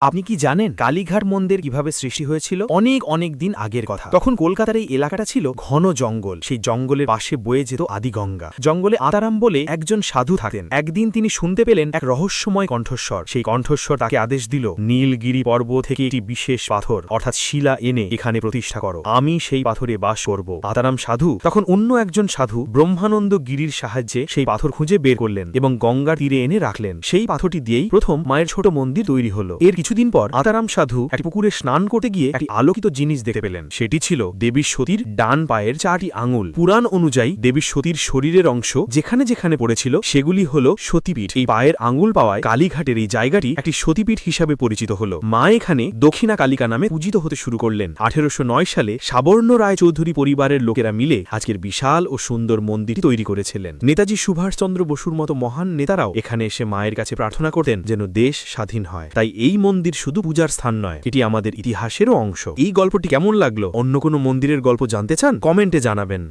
আপনি কি জানেন কালীঘাট মন্দির কীভাবে সৃষ্টি হয়েছিল? অনেক অনেক দিন আগের কথা। তখন কলকাতার এই এলাকাটা ছিল ঘন জঙ্গল। সেই জঙ্গলের পাশে বয়ে যেত আদিগঙ্গা। জঙ্গলে আতারাম বলে একজন সাধু থাকেন। একদিন তিনি শুনতে পেলেন এক রহস্যময় কণ্ঠস্বর। সেই কণ্ঠস্বর তাকে আদেশ দিল, নীলগিরি পর্বত থেকে একটি বিশেষ পাথর, অর্থাৎ শিলা এনে এখানে প্রতিষ্ঠা করো। আমি সেই পাথরে বাস করব। আতারাম সাধু তখন অন্য একজন সাধু ব্রহ্মানন্দ গিরির সাহায্যে সেই পাথর খুঁজে বের করলেন এবং গঙ্গার তীরে এনে রাখলেন। সেই পাথরটি দিয়েই প্রথম মায়ের ছোট মন্দির তৈরি হলো। এর কিছুদিন পর আতারাম সাধু একটি পুকুরে স্নান করতে গিয়ে একটি আলোকিত জিনিস দেখতে পেলেন। সেটি ছিল দেবী সতীর ডান পায়ের চারটি আঙুল। পুরাণ অনুযায়ী দেবী সতীর শরীরের অংশ যেখানে যেখানে পড়েছিল সেগুলি হল সতীপীঠ। এই পায়ের আঙুল পাওয়ায় কালীঘাটের এই জায়গাটি একটি সতীপীঠ হিসাবে পরিচিত হল। মা এখানে দক্ষিণা কালিকা নামে পূজিত হতে শুরু করলেন। আঠেরোশো সালে সাবর্ণ রায় চৌধুরী পরিবারের লোকেরা মিলে আজকের বিশাল ও সুন্দর মন্দিরটি তৈরি করেছিলেন। নেতাজি সুভাষচন্দ্র বসুর মতো মহান নেতারাও এখানে এসে মায়ের কাছে প্রার্থনা করতেন যেন দেশ স্বাধীন হয়। তাই এই মন্দির শুধু পূজার স্থান নয়, এটি আমাদের ইতিহাসেরও অংশ। এই গল্পটি কেমন লাগল? অন্য কোনো মন্দিরের গল্প জানতে চান? কমেন্টে জানাবেন।